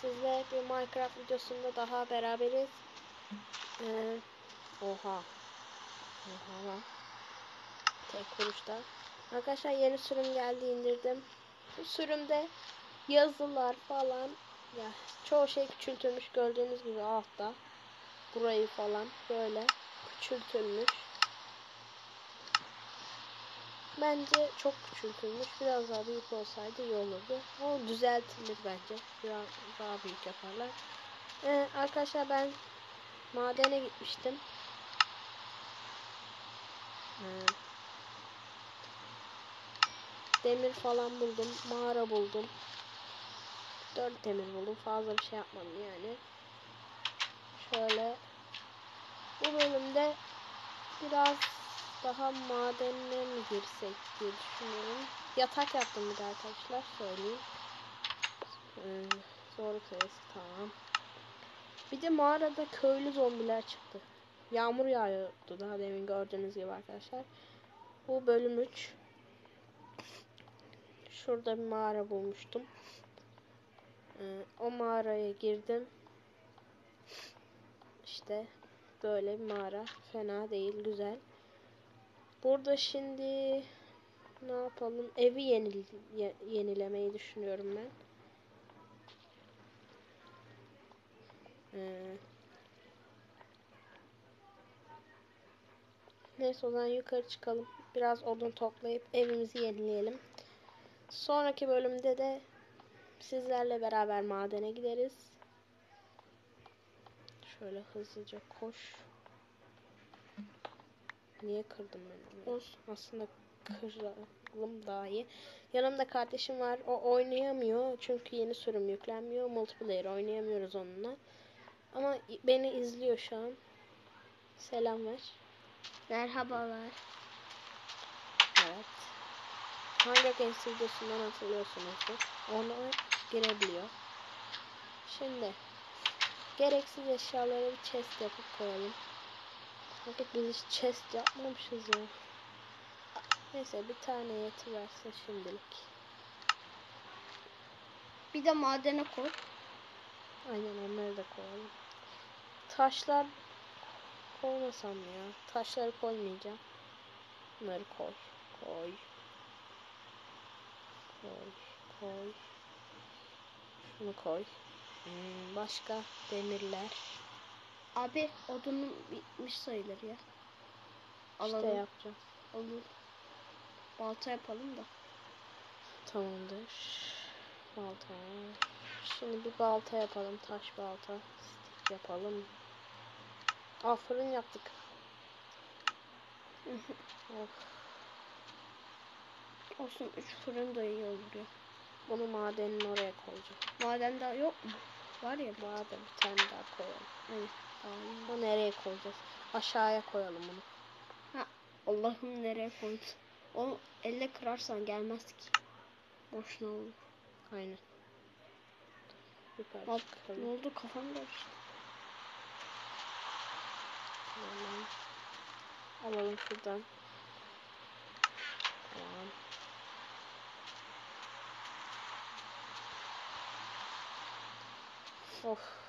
Sizle bir Minecraft videosunda daha beraberiz. Ee, oha. Oha lan. Tek vuruşta. Arkadaşlar yeni sürüm geldi indirdim. Bu sürümde yazılar falan ya çoğu şey küçültülmüş gördüğünüz gibi altta. Burayı falan böyle küçültülmüş. Bence çok küçültülmüş. Biraz daha büyük olsaydı iyi olurdu. O düzeltilir bence. Biraz daha büyük yaparlar. Ee, arkadaşlar ben madene gitmiştim. Ee, demir falan buldum. Mağara buldum. Dört demir buldum. Fazla bir şey yapmadım yani. Şöyle bu bölümde biraz daha madenine mi girsek diye düşünüyorum. Yatak yaptım bir de arkadaşlar söyleyeyim. Ee, zor sayısı tamam. Bir de mağarada köylü zombiler çıktı. Yağmur yağıyordu daha demin gördüğünüz gibi arkadaşlar. Bu bölüm 3. Şurada bir mağara bulmuştum. Ee, o mağaraya girdim. İşte böyle bir mağara. Fena değil, güzel. Burada şimdi ne yapalım? Evi yenil ye yenilemeyi düşünüyorum ben. Ee, neyse o zaman yukarı çıkalım. Biraz odun toplayıp evimizi yenileyelim. Sonraki bölümde de sizlerle beraber madene gideriz. Şöyle hızlıca koş. Niye kırdım ben onu? Olsun. Aslında kıralım daha iyi. Yanımda kardeşim var. O oynayamıyor. Çünkü yeni sürüm yüklenmiyor. Multiplayer oynayamıyoruz onunla. Ama beni izliyor şu an. Selam ver. Merhabalar. Evet. Hunger Games videosundan hatırlıyorsunuzdur. Ona girebiliyor. Şimdi gereksiz eşyaları bir chest yapıp koyalım. Fakat biz hiç chest yapmamışız ya. Neyse bir tane yetiversin şimdilik. Bir de madene koy. Aynen onları da koyalım. Taşlar koymasam ya. Taşları koymayacağım. Bunları koy. Koy. Koy. Koy. Şunu koy. Hmm, başka demirler. Abi odunun bitmiş sayılır ya. İşte Alalım. yapacağım. Olur. Balta yapalım da. Tamamdır. Balta. Şimdi bir balta yapalım. Taş balta. Stick yapalım. Aa fırın yaptık. of. Olsun 3 fırın da iyi olur ya. Bunu madenin oraya koyacağım. Maden daha yok mu? Var ya. Da bir tane daha koyalım. Hayır. Aynen. Bunu nereye koyacağız? Aşağıya koyalım bunu. Allah'ım nereye koydun? Onu elle kırarsan gelmez ki. Boşuna olur. Aynen. Bak ne oldu kafam karıştı. Hemen alalım şuradan. Tamam. Of.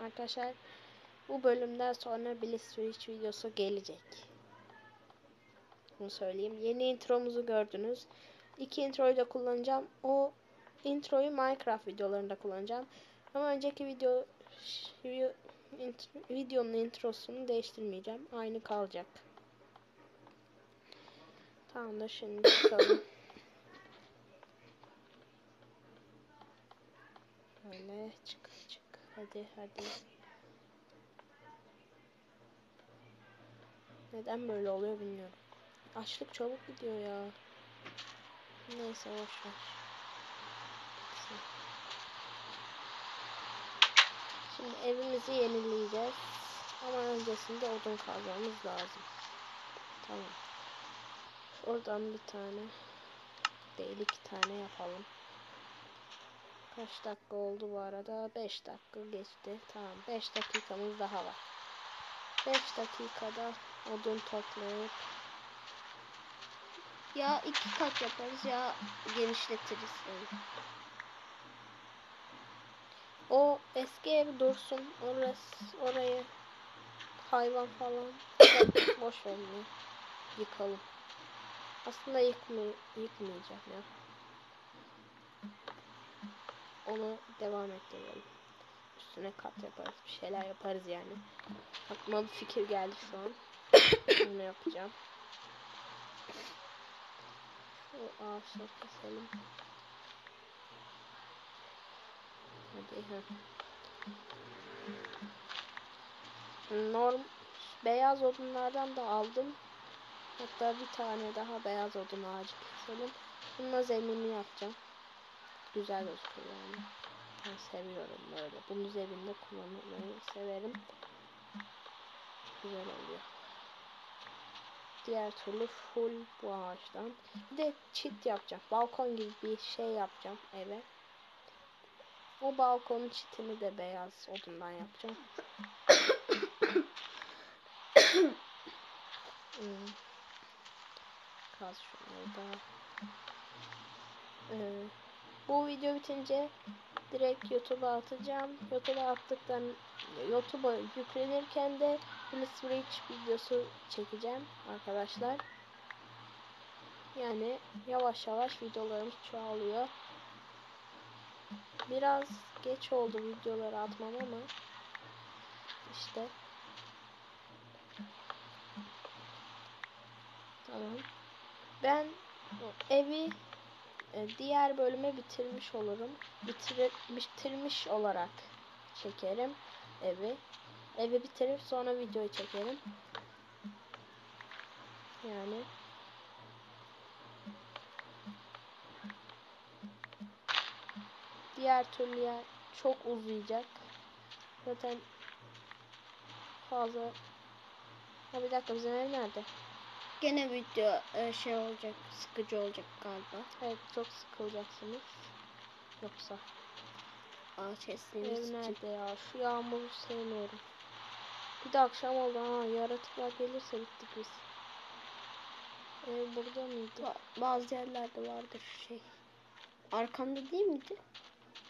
Arkadaşlar bu bölümden sonra Switch videosu gelecek. Bunu söyleyeyim. Yeni intromuzu gördünüz. İki introyu da kullanacağım. O introyu Minecraft videolarında kullanacağım. Ama önceki video videonun introsunu değiştirmeyeceğim. Aynı kalacak. Tamam da şimdi çıkalım. Böyle çık. Hadi hadi. Neden böyle oluyor bilmiyorum. Açlık çabuk gidiyor ya. Neyse boş ver. Gitsin. Şimdi evimizi yenileyeceğiz. Ama öncesinde odun kazmamız lazım. Tamam. Oradan bir tane değil iki tane yapalım. Kaç dakika oldu bu arada? 5 dakika geçti. Tamam 5 dakikamız daha var. 5 dakikada odun toplayıp Ya iki kat yaparız ya genişletiriz. Yani. O eski ev dursun. Orası, orayı hayvan falan boş ver ya. Yıkalım. Aslında yıkmay yıkmayacağım ya. Onu devam ettirelim. Üstüne kat yaparız. Bir şeyler yaparız yani. Aklıma bir fikir geldi şu an. Bunu yapacağım. Şu ağaçları keselim. Hadi ha. Norm beyaz odunlardan da aldım. Hatta bir tane daha beyaz odun ağacı keselim. Bununla zeminini yapacağım. Güzel gözüküyor yani. Ben seviyorum böyle. Bunu zeminde kullanmayı severim. Güzel oluyor. Diğer türlü full bu ağaçtan. Bir de çit yapacağım. Balkon gibi bir şey yapacağım eve. O balkonun çitini de beyaz odundan yapacağım. hmm. Kaz şunları da. Ee, bu video bitince direkt YouTube'a atacağım. YouTube'a attıktan YouTube'a yüklenirken de Bliss Bridge videosu çekeceğim arkadaşlar. Yani yavaş yavaş videolarımız çoğalıyor. Biraz geç oldu videoları atmam ama işte tamam. Ben evi diğer bölüme bitirmiş olurum. Bitir bitirmiş olarak çekerim evi. Evi bitirip sonra videoyu çekerim. Yani diğer türlü yer çok uzayacak. Zaten fazla Ha bir dakika bizim ev nerede? Gene video e, şey olacak, sıkıcı olacak galiba. Evet çok sıkılacaksınız. Yoksa Ağaç ev için. nerede ya? Şu yağmuru sevmiyorum. Bir de akşam oldu ha. Yaratıklar gelirse bittik biz. Ev burada mıydı? Ba- bazı yerlerde vardır şey. Arkamda değil miydi?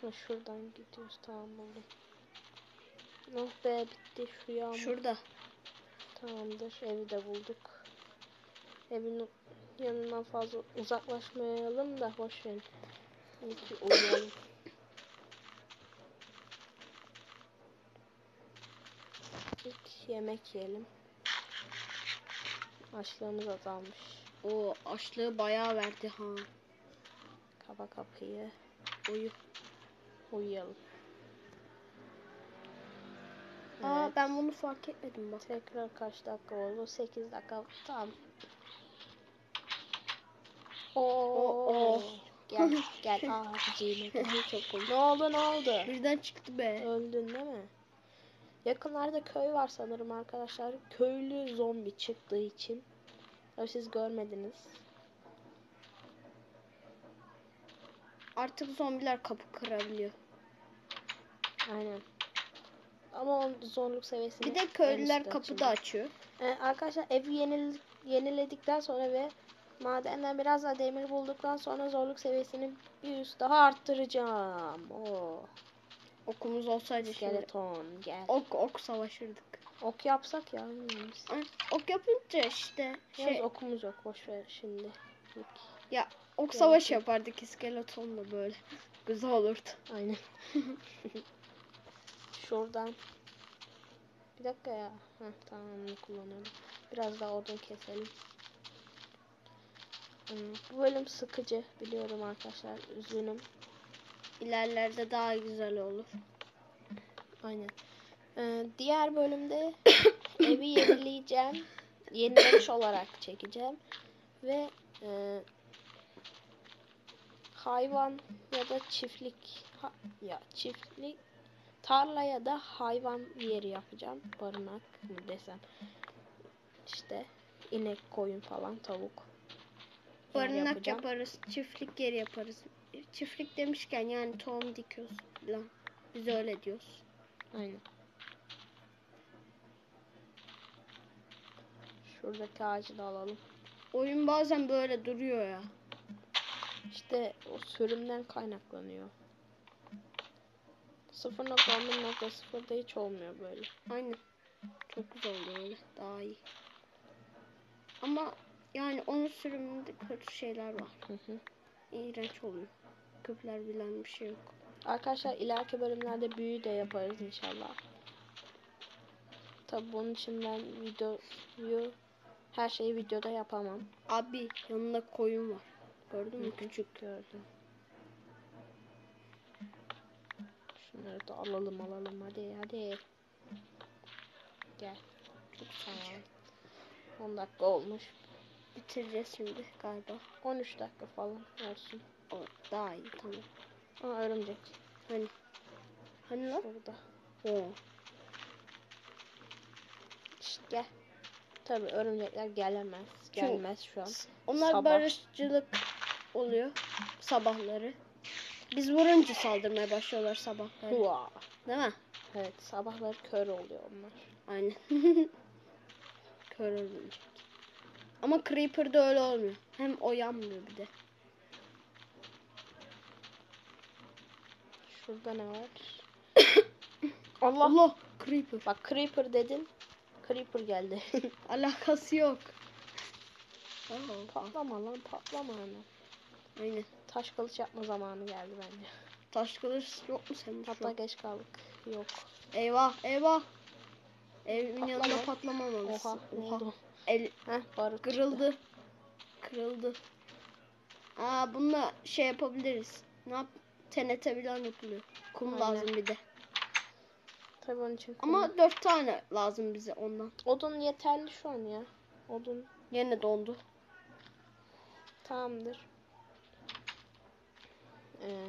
Ha, şuradan gidiyoruz tamam buldum. Oh be bitti şu yağmur. Şurada. Tamamdır evi de bulduk. Evin yanından fazla uzaklaşmayalım da boş verin. İyi ki uyuyalım. İlk yemek yiyelim. Açlığımız azalmış. O açlığı bayağı verdi ha. Kaba kapıyı. Uyu. Uyuyalım. Aa Evet. ben bunu fark etmedim bak. Tekrar kaç dakika oldu? 8 dakika. Tamam. Oo. Oo. Gel gel. Aa. Çok komik. ne oldu ne oldu? Birden çıktı be. Öldün değil mi? Yakınlarda köy var sanırım arkadaşlar. Köylü zombi çıktığı için. Tabii siz görmediniz. Artık zombiler kapı kırabiliyor. Aynen. Ama onun zorluk seviyesini Bir de köylüler kapı da açıyor. Ee, arkadaşlar evi yenil yeniledikten sonra ve madenden biraz daha demir bulduktan sonra zorluk seviyesini bir üst daha arttıracağım. Oo. Okumuz olsaydı şimdi. Skeleton gel. Ok ok savaşırdık. Ok yapsak ya Ok yapınca işte Yalnız şey okumuz yok boş ver şimdi. Ya ok savaş yapardık iskeletonla böyle. Güzel olurdu. Aynen. Şuradan. Bir dakika ya. Heh, tamam kullanıyorum. Biraz daha odun keselim. Hmm, Bu bölüm sıkıcı biliyorum arkadaşlar. Üzgünüm. İlerlerde daha güzel olur. Aynen. Ee, diğer bölümde evi yenileyeceğim. Yenilemiş olarak çekeceğim. Ve e, hayvan ya da çiftlik ha- ya çiftlik tarla ya da hayvan yeri yapacağım. Barınak mı desem. İşte inek, koyun falan, tavuk. Barınak yapacağım. yaparız, çiftlik yeri yaparız. Çiftlik demişken yani tohum dikiyoruz falan. Biz öyle diyoruz. Aynen. Şuradaki ağacı da alalım. Oyun bazen böyle duruyor ya. İşte o sürümden kaynaklanıyor. 0.11.0'da hiç olmuyor böyle. Aynen. Çok güzel oluyor öyle. Daha iyi. Ama yani onun sürümünde kötü şeyler var. Hı hı. İğrenç oluyor. Küpler bilen bir şey yok. Arkadaşlar ileriki bölümlerde büyü de yaparız inşallah. Tabi bunun için ben videoyu her şeyi videoda yapamam. Abi yanında koyun var. Gördün mü? Küçük. Gördüm. Şunları da alalım alalım hadi hadi. Gel. Çok Tamam. sıcak. 10 dakika olmuş. Bitireceğiz şimdi galiba. 13 dakika falan olsun. O daha iyi tamam. Aa örümcek. Hani? Hani lan? Burada. Oo. İşte gel. Tabi örümcekler gelemez. Gelmez şu an. Onlar Sabah. barışçılık oluyor sabahları. Biz vurunca saldırmaya başlıyorlar sabahları. Hua. Değil mi? Evet sabahları kör oluyor onlar. Aynen. Kör örümcek. Ama Creeper'da öyle olmuyor. Hem o yanmıyor bir de. Şurada ne var? Allah. Allah! Creeper. Bak Creeper dedim. Creeper geldi. Alakası yok. Aa, patlama lan patlama hani. Aynen. Taş kılıç yapma zamanı geldi bence. Taş kılıç yok mu şu Hatta geç kaldık. Yok. Eyvah eyvah. Evimin Patlama. yanında patlamamalısın. Oha. Ne oldu? El Heh barut çıktı. kırıldı. Kırıldı. Aa bununla şey yapabiliriz. Ne yap? TNT falan yapılıyor. Kum Aynen. lazım bir de. Tabii onun için. kum- Ama dört tane lazım bize ondan. odun yeterli şu an ya. Odun Yine dondu. tamamdır. Ee,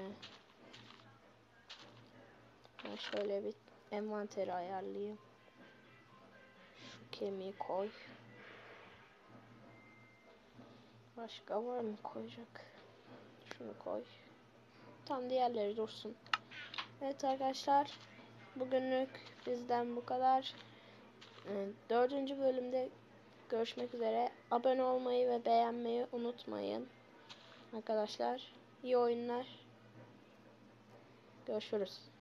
ben şöyle bir envanteri ayarlayayım. Şu kemiği koy. Başka var mı koyacak? Şunu koy. Tam diğerleri dursun. Evet arkadaşlar. Bugünlük bizden bu kadar. Ee, Dördüncü bölümde görüşmek üzere. Abone olmayı ve beğenmeyi unutmayın. Arkadaşlar iyi oyunlar. Görüşürüz.